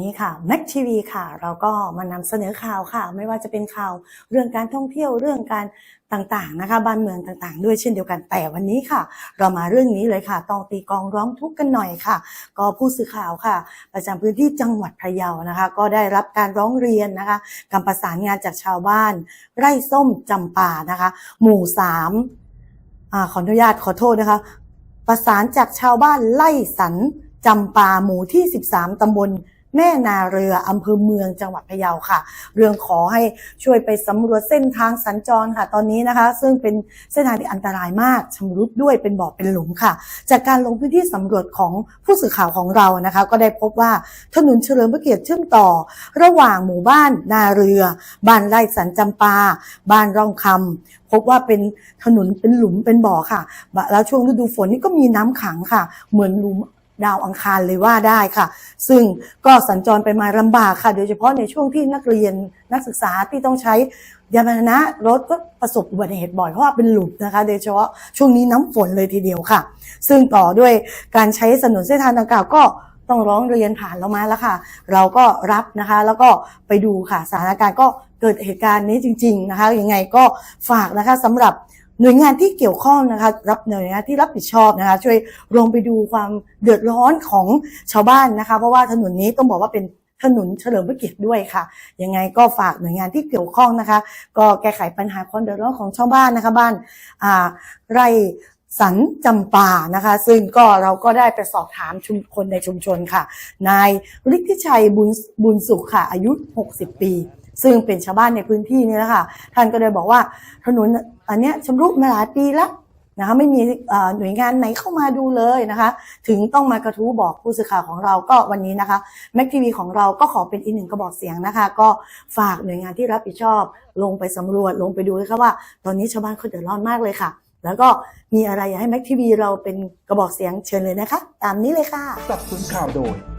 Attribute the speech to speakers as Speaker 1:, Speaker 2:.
Speaker 1: นี้ค่ะแม็กทีวีค่ะ เราก็มานำเสนอข่าวค่ะ ไม่ว่าจะเป็นข่าวเรื่องการท่องเที่ยวเรื่องการต่างๆนะคะบ้านเมืองต่างๆ ด้วยเช่นเดียวกันแต่วันนี้ค่ะ เรามาเรื่องนี้เลยค่ะต้องตีกองร้องทุกข์กันหน่อยค่ะ ก็ผู้สื่อข่าวค่ะ ประจำพื้นที่จังหวัดพะเยานะคะ ก็ได้รับการร้องเรียนนะคะการประสานงานจากชาวบ้าน ไร่ส้มจำปานะคะ หมู่สามขออนุญาตขอโทษนะคะ ประสานจากชาวบ้านไล่สัน จำปาหมู่ที่ 13 ตำบลแม่นาเรืออำเภอเมืองจังหวัดพะเยาค่ะ เรื่องขอให้ช่วยไปสำรวจเส้นทางสัญจรค่ะ ตอนนี้นะคะ ซึ่งเป็นเส้นทางที่อันตรายมากชำรุดด้วยเป็นบ่อเป็นหลุมค่ะ จากการลงพื้นที่สำรวจของผู้สื่อข่าวของเรานะคะ ก็ได้พบว่าถนนเฉลิมพระเกียรติเชื่อมต่อ ระหว่างหมู่บ้านนาเรือ บ้านไร่สันจำปา บ้านร่องคำพบว่าเป็นถนนเป็นหลุมเป็นบ่อค่ะ แล้วช่วงฤดูฝนนี่ก็มีน้ำขังค่ะ เหมือนหลุม ดาวอังคารเลยว่าได้ค่ะ ซึ่งก็สัญจรไปมาลำบากค่ะ โดยเฉพาะในช่วงที่นักเรียนนักศึกษาที่ต้องใช้ยานพาหนะรถก็ประสบอุบัติเหตุบ่อยเพราะว่าเป็นหลุมนะคะ โดยเฉพาะช่วงนี้น้ำฝนเลยทีเดียวค่ะ ซึ่งต่อด้วยการใช้ถนนเส้นทางดังกล่าวก็ต้องร้องเรียนผ่านเรามาแล้วค่ะ เราก็รับนะคะ แล้วก็ไปดูค่ะสถานการณ์ก็เกิดเหตุการณ์นี้จริง ๆนะคะยังไงก็ฝากนะคะสำหรับ หน่วยงานที่เกี่ยวข้องนะคะรับหน่วยงานที่รับผิดชอบนะคะ ช่วยลงไปดูความเดือดร้อนของชาวบ้านนะคะ เพราะว่าถนนนี้ต้องบอกว่าเป็นถนนเฉลิมพระเกียรติด้วยค่ะ ยังไงก็ฝากหน่วยงานที่เกี่ยวข้องนะคะ ก็แก้ไขปัญหาความเดือดร้อนของชาวบ้านนะคะบ้านอ่าไร่สันจำปานะคะ ซึ่งก็เราก็ได้ไปสอบถามชุมคนในชุมชนค่ะ นายฤทธิชัยบุญบุญสุขค่ะอายุ 60 ปี ซึ่งเป็นชาวบ้านในพื้นที่นี่แหละค่ะ ท่านก็ได้บอกว่าถนนอันเนี้ยชำรุดมาหลายปีแล้วนะคะไม่มีหน่วยงานไหนเข้ามาดูเลยนะคะ ถึงต้องมากระทู้บอกผู้สื่อข่าวของเราก็วันนี้นะคะแม็กทีวีของเราก็ขอเป็นอีกหนึ่งกระบอกเสียงนะคะ ก็ฝากหน่วยงานที่รับผิดชอบ ลงไปสำรวจลงไปดูเลยค่ะว่า ตอนนี้ชาวบ้านเขาเดือดร้อนมากเลยค่ะ แล้วก็มีอะไรอยากให้แม็กทีวีเราเป็นกระบอกเสียงเชิญเลยนะคะ ตามนี้เลยค่ะ
Speaker 2: สับสนข่าวโดย